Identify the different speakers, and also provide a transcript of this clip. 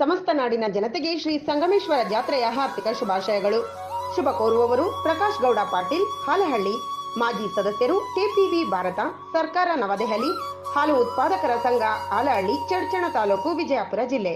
Speaker 1: ಸಮಸ್ತ ನಾಡಿನ ಜನತೆಗೆ ಶ್ರೀ ಸಂಗಮೇಶ್ವರ ಜಾತ್ರೆಯ ಹಾರ್ದಿಕ ಶುಭಾಶಯಗಳು. ಶುಭ ಕೋರುವವರು ಪ್ರಕಾಶ್ ಗೌಡ ಪಾಟೀಲ್, ಹಾಲಹಳ್ಳಿ. ಮಾಜಿ ಸದಸ್ಯರು ಕೆಪಿವಿ ಭಾರತ, ಸರ್ಕಾರ ನವದೆಹಲಿ, ಹಾಲು ಉತ್ಪಾದಕರ ಸಂಘ ಹಾಲಹಳ್ಳಿ, ಚಡ್ಚಣ ತಾಲೂಕು ವಿಜಯಪುರ ಜಿಲ್ಲೆ.